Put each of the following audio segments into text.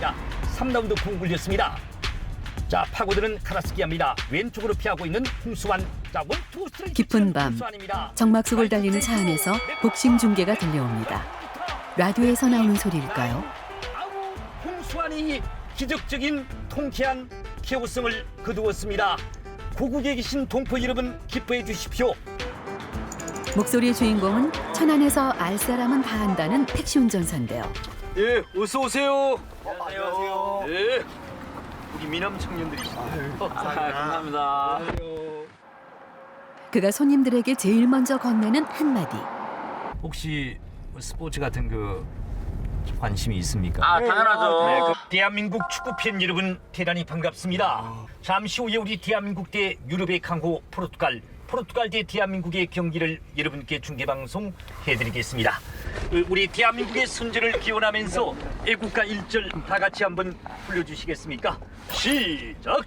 들어갑니다. 3라운드 공 굴렸습니다. 자 파고드는 카라스키입니다. 왼쪽으로 피하고 있는 홍수환. 자 원투 스트레이트 깊은 밤 홍수환입니다. 정막 속을 달리는 차 안에서 복싱 중계가 들려옵니다. 라디오에서 나오는 소리일까요? 아우, 홍수환이 기적적인 통쾌한 KO승을 거두었습니다. 고국에 계신 동포 여러분 기뻐해 주십시오. 목소리의 주인공은 천안에서 알 사람은 다 안다는 택시 운전사인데요. 예, 어서 오세요. 안녕하세요. 예. 우리 미남 청년들이시죠. 아, 감사합니다. 그가 손님들에게 제일 먼저 건네는 한마디. 혹시 스포츠 같은 그 관심이 있습니까? 아, 당연하죠. 네, 그 대한민국 축구 팬 여러분 대단히 반갑습니다. 잠시 후에 우리 대한민국 대 유럽의 강호 포르투갈, 포르투갈 대 대한민국의 경기를 여러분께 중계 방송 해드리겠습니다. 그 우리 대한민국의 선전을 기원하면서 애국가 1절 다 같이 한번 불러주시겠습니까? 시작.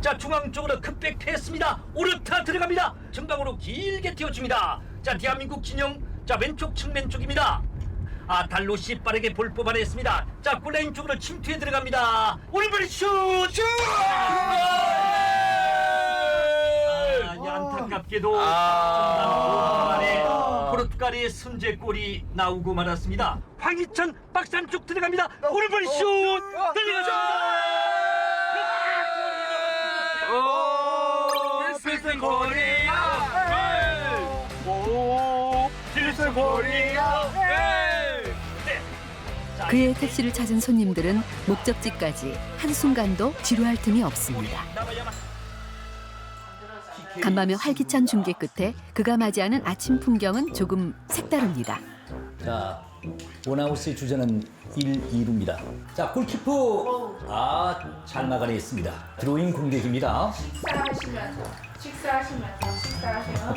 자 중앙 쪽으로 급백 패했습니다. 오르타 들어갑니다. 전방으로 길게 튀어줍니다. 자 대한민국 진영 자 왼쪽 측면 쪽입니다. 아 달로시 빠르게 볼 뽑아냈습니다. 자 골라인 쪽으로 침투해 들어갑니다. 오른발 슛! 슛! 아, 이 안타깝게도 5분 만에 포르투갈의 선제골이 나오고 말았습니다. 황희찬 박스 안쪽 들어갑니다. 오른발 슛! 들어갔습니다. 필승 코리아. 오, 필승 코리아. 그의 택시를 찾은 손님들은 목적지까지 한순간도 지루할 틈이 없습니다. 간밤의 활기찬 중계 끝에 그가 맞이하는 아침 풍경은 조금 색다릅니다. 자, 원아웃의 주자는 1, 2루입니다. 자, 골키퍼 아, 잘 막아냈습니다. 드로잉 공격입니다. 식사하시면서 식사하시면서 식사하세요.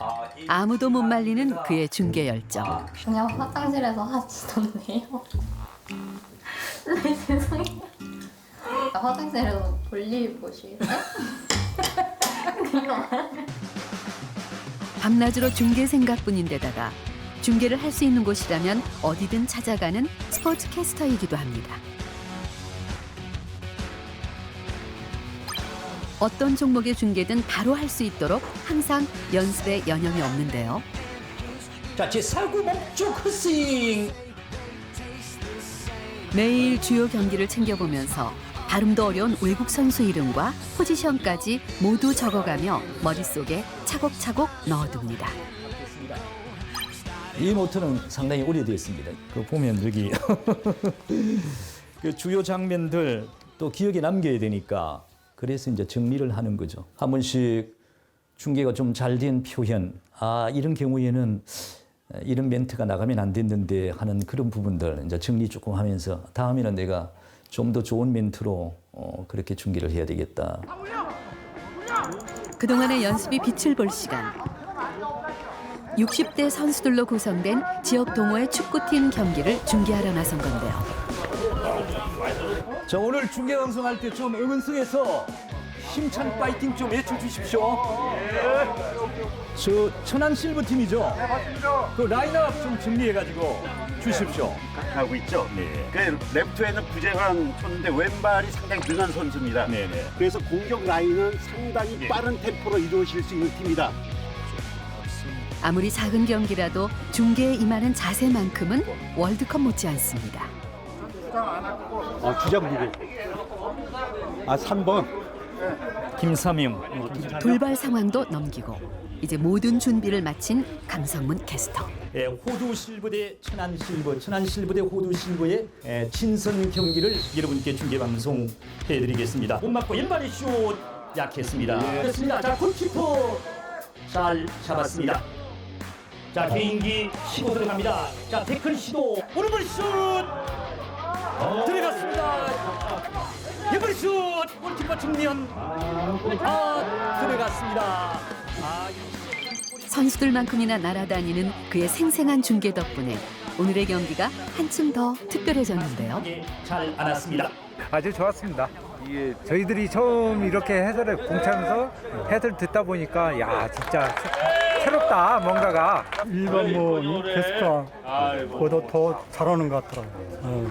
아, 이- 아무도 못 말리는 그의 중계 열정. 그냥 화장실에서 하시던데요. 네 죄송해요. 화장실에서 볼일 보시겠어요? 밤낮으로 중계 생각뿐인데다가 중계를 할 수 있는 곳이라면 어디든 찾아가는 스포츠 캐스터이기도 합니다. 어떤 종목의 중계든 바로 할 수 있도록 항상 연습에 여념이 없는데요. 자, 제 4구 몸쪽 헛스윙. 매일 주요 경기를 챙겨보면서 발음도 어려운 외국 선수 이름과 포지션까지 모두 적어가며 머릿속에 차곡차곡 넣어둡니다. 이 모터는 상당히 오래되었습니다. 그 보면 여기 그 주요 장면들 또 기억에 남겨야 되니까 그래서 이제 정리를 하는 거죠. 한 번씩 중계가 좀 잘 된 표현, 아 이런 경우에는 이런 멘트가 나가면 안 됐는데 하는 그런 부분들 이제 정리 조금 하면서 다음에는 내가 좀 더 좋은 멘트로 어, 그렇게 중계를 해야 되겠다. 그동안의 연습이 빛을 볼 시간. 60대 선수들로 구성된 지역 동호회 축구팀 경기를 중계하러 나선 건데요. 자 오늘 중계 방송 할 때 좀 응원석에서 힘찬 파이팅 좀 외쳐 주십시오. 저 천안 실버 팀이죠? 네 맞습니다. 그 라인업 좀 정리해 가지고 주십시오. 하고 있죠. 그 레프트에는 구재환 쳤는데 왼발이 상당히 능한 선수입니다. 네네. 그래서 공격 라인은 상당히 빠른 템포로 이루어질 수 있는 팀이다. 아무리 작은 경기라도 중계에 임하는 자세만큼은 월드컵 못지 않습니다. 아, 주장 누구? 아, 3번. 김삼용. 돌발 상황도 넘기고 이제 모든 준비를 마친 강성문 캐스터. 예, 호두 실버 대 천안 실버, 천안 실버 대 호두 실버의 예, 친선 경기를 여러분께 중계 방송 해드리겠습니다. 못 맞고 왼발의 슛 약했습니다. 그렇습니다. 자 골키퍼 잘 잡았습니다. 자 개인기 시도 들어갑니다. 자 태클 시도 오른발 슛 들어갔습니다. 왼발 슛 골키퍼 측면 아 들어갔습니다. 아, 선수들만큼이나 날아다니는 그의 생생한 중계 덕분에 오늘의 경기가 한층 더 특별해졌는데요. 잘 안았습니다. 아주 좋았습니다. 이게 저희들이 처음 이렇게 해설을 공차면서 해설 듣다 보니까 야 진짜 새롭다 뭔가가 일반 뭐 게스트보다 더 잘하는 것 같더라고요. 어.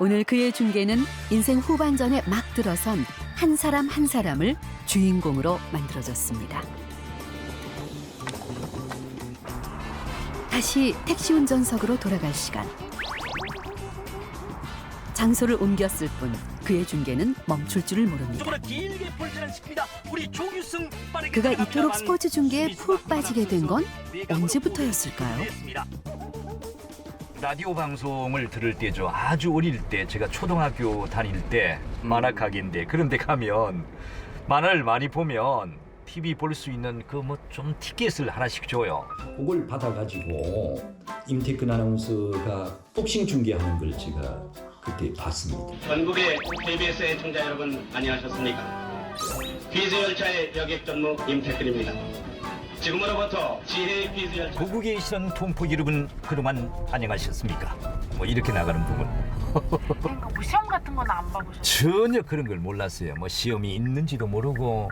오늘 그의 중계는 인생 후반전에 막 들어선 한 사람 한 사람을 주인공으로 만들어줬습니다. 다시 택시 운전석으로 돌아갈 시간. 장소를 옮겼을 뿐 그의 중계는 멈출 줄을 모릅니다. 쪽으로 길게 볼전했습니다. 우리 조규승 빠르게 그가 이토록 스포츠 중계에 푹 빠지게 된 건 언제부터였을까요? 라디오 방송을 들을 때죠. 아주 어릴 때 제가 초등학교 다닐 때 만화 가게인데 그런데 가면 만화를 많이 보면 TV 볼 수 있는 그 뭐 좀 티켓을 하나씩 줘요. 그걸 받아가지고 임태근 아나운서가 복싱 중계하는 걸 제가 그때 봤습니다. 전국의 KBS 애청자 여러분 안녕하셨습니까? 퀴즈 열차의 여객 전무 임태근입니다. 지금으로부터 지혜의 퀴즈 열차 고국에 계시는 동포 여러분 그동안 안녕하셨습니까? 뭐 이렇게 나가는 부분 그러니까 뭐 시험 같은 건 안 봐보셨어요? 전혀 그런 걸 몰랐어요. 뭐 시험이 있는지도 모르고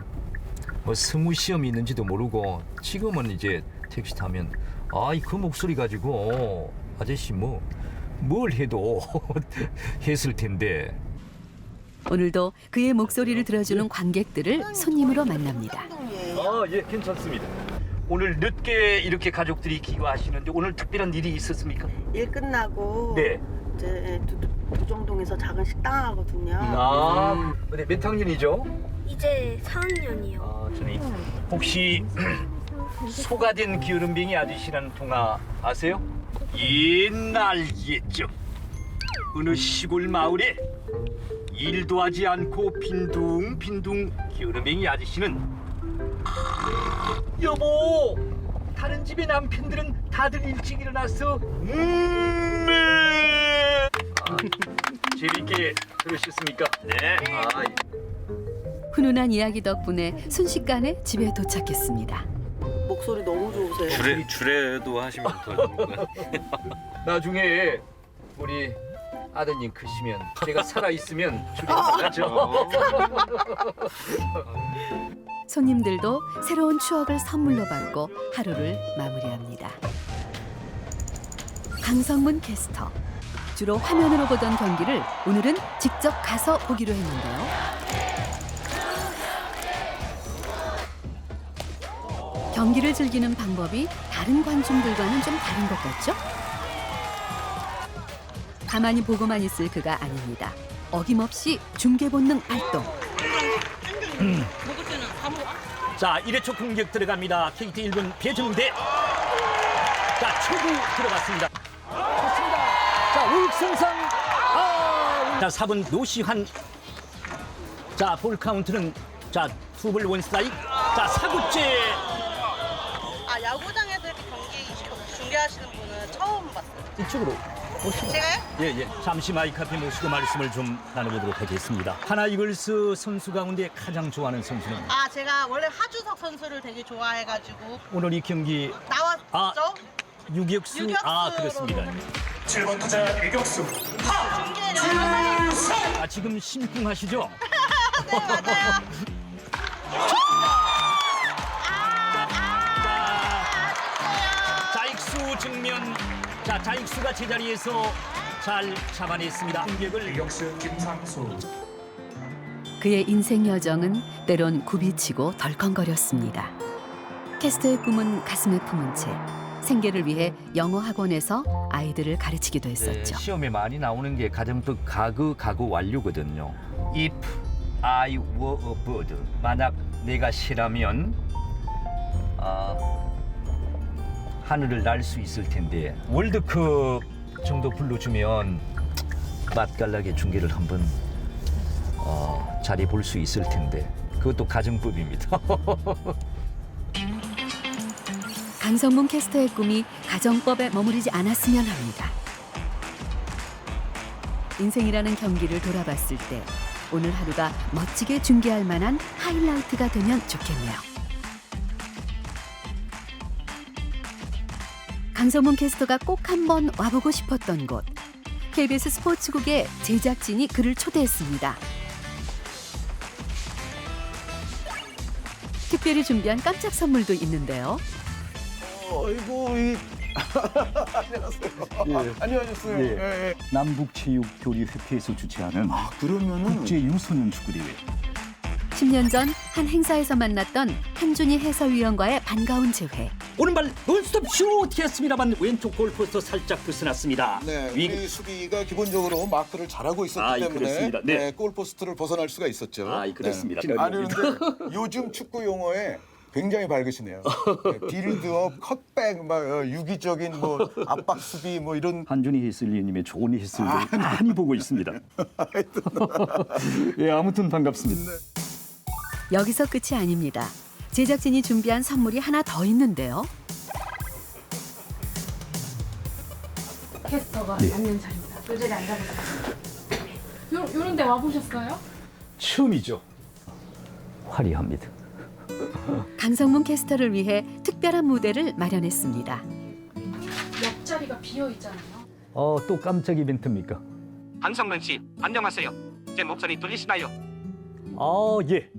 뭐 승우 시험이 있는지도 모르고 지금은 이제 택시 타면 아이 그 목소리 가지고 아저씨 뭐 뭘 해도 했을 텐데 오늘도 그의 목소리를 들어주는 관객들을 손님으로 만납니다. 아 예 괜찮습니다. 오늘 늦게 이렇게 가족들이 기거하시는데 오늘 특별한 일이 있었습니까? 일 끝나고 네. 이제 두, 두정동에서 작은 식당 하거든요. 아, 근데 몇 학년이죠? 이제 4학년이요. 아, 저는 혹시 소가 된 기울음뱅이 아저씨라는 동화 아세요? 옛날 옛적 어느 시골 마을에 일도 하지 않고 빈둥빈둥 기울음뱅이 아저씨는 여보 다른 집의 남편들은 다들 일찍 일어나서 음 아, 재밌게 들으셨습니까? 네. 아, 훈훈한 이야기 덕분에 순식간에 집에 도착했습니다. 목소리 너무 좋으세요. 주례 주례도 하시면 더 좋을 거예요. 나중에 우리 아드님 크시면 제가 살아 있으면 주례하죠. 손님들도 새로운 추억을 선물로 받고 하루를 마무리합니다. 강성문 캐스터. 주로 화면으로 보던 경기를 오늘은 직접 가서 보기로 했는데요. 경기를 즐기는 방법이 다른 관중들과는 좀 다른 것 같죠? 가만히 보고만 있을 그가 아닙니다. 어김없이 중계 본능 발동. 자, 1회초 공격 들어갑니다. KT 1군 배정대. 자, 초구 들어갔습니다. 좋습니다. 자, 우익선상. 아, 자, 4분 노시환. 자, 볼 카운트는 자, 투볼 원스트라이크. 자, 사구째. 이쪽으로 오시죠. 제가요? 예, 예. 잠시 마이크 앞에 모시고 말씀을 좀 나눠보도록 하겠습니다. 하나 이글스 선수 가운데 가장 좋아하는 선수는 아 제가 원래 하주석 선수를 되게 좋아해가지고 오늘 이 경기 나왔죠. 아, 유격수. 아, 그렇습니다. 7번 타자 유격수 중계를 아, 지금 심쿵하시죠? 네 맞아요. 자, 자익수 측면. 자, 자익수가 제자리에서 잘 잡아냈습니다. 공격을 유격수 김상수 그의 인생 여정은 때론 굽이치고 덜컹거렸습니다. 캐스터의 꿈은 가슴에 품은 채 생계를 위해 영어 학원에서 아이들을 가르치기도 네, 했었죠. 시험에 많이 나오는 게 가정법 가그 가구 완료거든요. If I were a bird, 만약 내가 새라면 아, 하늘을 날 수 있을 텐데 월드컵 정도 불러주면 맛깔나게 중계를 한번 어, 자리 볼 수 있을 텐데 그것도 가정법입니다. 강성문 캐스터의 꿈이 가정법에 머무르지 않았으면 합니다. 인생이라는 경기를 돌아봤을 때 오늘 하루가 멋지게 중계할 만한 하이라이트가 되면 좋겠네요. 강성문 캐스터가 꼭 한번 와보고 싶었던 곳 KBS 스포츠국의 제작진이 그를 초대했습니다. 특별 특별히 준비한 깜짝 선물도 있는데요. 어이구 이 안녕하세요. 안녕하셨어요. 예. 남북체육교류협회에서 주최하는 아 그러면은 국제 유소년 축구대회. 10년 전 한 행사에서 만났던 한준희 해설위원과의 반가운 재회. 오른발 논스톱 슛 했습니다만 왼쪽 골포스트 살짝 벗어났습니다. 네, 위- 우리 수비가 기본적으로 마크를 잘하고 있었기 아 이, 때문에 그렇습니다. 네. 네, 골포스트를 벗어날 수가 있었죠. 아 이, 그렇습니다. 네. 아니 근데 요즘 축구 용어에 굉장히 밝으시네요. 네, 빌드업, 컷백, 막 어, 유기적인 뭐 압박 수비 뭐 이런 한준희 해설위원님의 좋은 해설들 많이 보고 있습니다. 예, 아무튼 반갑습니다. 여기서 끝이 아닙니다. 제작진이 준비한 선물이 하나 더 있는데요. 캐스터가 앉는 자리입니다. 요 자리에 앉아보세요. 요, 요런 데 와보셨어요? 처음이죠. 화려합니다. 강성문 캐스터를 위해 특별한 무대를 마련했습니다. 옆자리가 비어 있잖아요. 어, 또 깜짝 이벤트입니까? 한성근 씨, 안녕하세요. 제 목소리 들리시나요? 아, 예.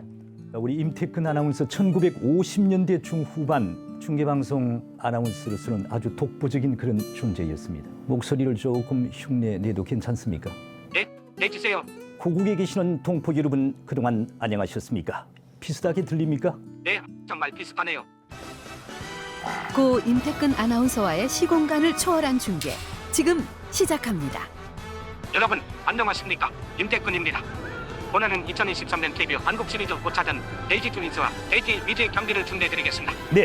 우리 임태근 아나운서 1950년대 중후반 중계방송 아나운서로서는 아주 독보적인 그런 존재였습니다. 목소리를 조금 흉내 내도 괜찮습니까? 네, 내주세요. 고국에 계시는 동포 여러분 그동안 안녕하셨습니까? 비슷하게 들립니까? 네, 정말 비슷하네요. 고 임태근 아나운서와의 시공간을 초월한 중계 지금 시작합니다. 여러분, 안녕하십니까? 임태근입니다. 오늘은 2023년 KBO 한국 시리즈 5차전 LG 트윈스와 LG 위즈의 경기를 준비해드리겠습니다. 네.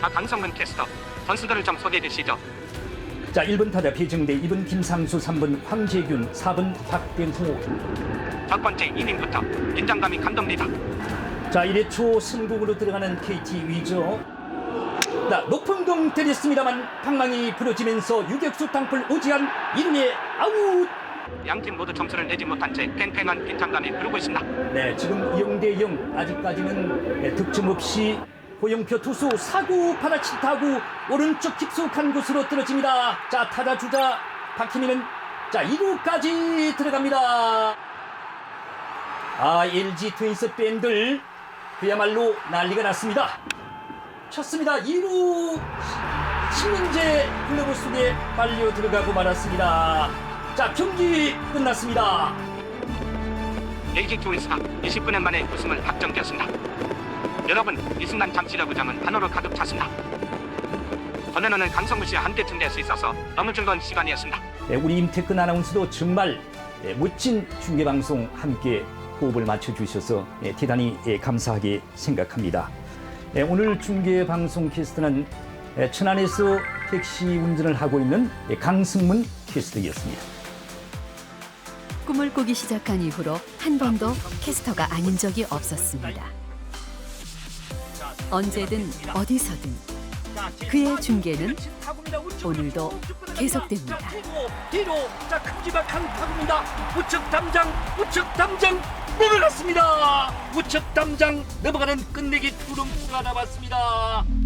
자, 강성근 캐스터, 선수들을 좀 소개해 주시죠. 자, 1번 타자 배정대, 2번 김상수, 3번 황재균, 4번 박병호. 첫 번째 이닝부터 긴장감이 감돕니다. 자, 1회 초 승국으로 들어가는 KT 위저. 자, 높은 공 때렸습니다만 방망이 부러지면서 유격수 땅볼 오지한 1루에 아웃. 양팀 모두 점수를 내지 못한 채 팽팽한 긴장감이 흐르고 있습니다. 네, 지금 0대 0. 아직까지는 네, 득점 없이 호영표 투수 사구 받아치 타구 오른쪽 깊숙한 곳으로 떨어집니다. 자, 타자 주자 박희민은 자, 2루까지 들어갑니다. 아, LG 트윈스 팬들 그야말로 난리가 났습니다. 쳤습니다. 2루 신민재 글러브 속에 빨려 들어가고 말았습니다. 자, 경기 끝났습니다. LG 트윈스가 20분의 만에 우승을 확정되었습니다. 여러분, 이 순간 잠시라고 잠은 한호로 가득 찼습니다. 저는 강성구 씨와 함께 준비할 수 있어서 너무 즐거운 시간이었습니다. 네, 우리 임태근 아나운서도 정말 네, 멋진 중계 방송 함께 호흡을 맞춰 주셔서 네, 대단히 예, 감사하게 생각합니다. 네, 오늘 중계 방송 캐스트는 예, 천안에서 택시 운전을 하고 있는 예, 강승문 캐스터였습니다. 꿈을 꾸기 시작한 이후로 한 번도 캐스터가 아닌 적이 없었습니다. 언제든 어디서든 그의 중계는 오늘도 계속됩니다. 뒤로, 자 큼지막한 타구입니다. 우측 담장 우측 담장 넘어갔습니다. 우측 담장 넘어가는 끝내기 투룸수가 나왔습니다.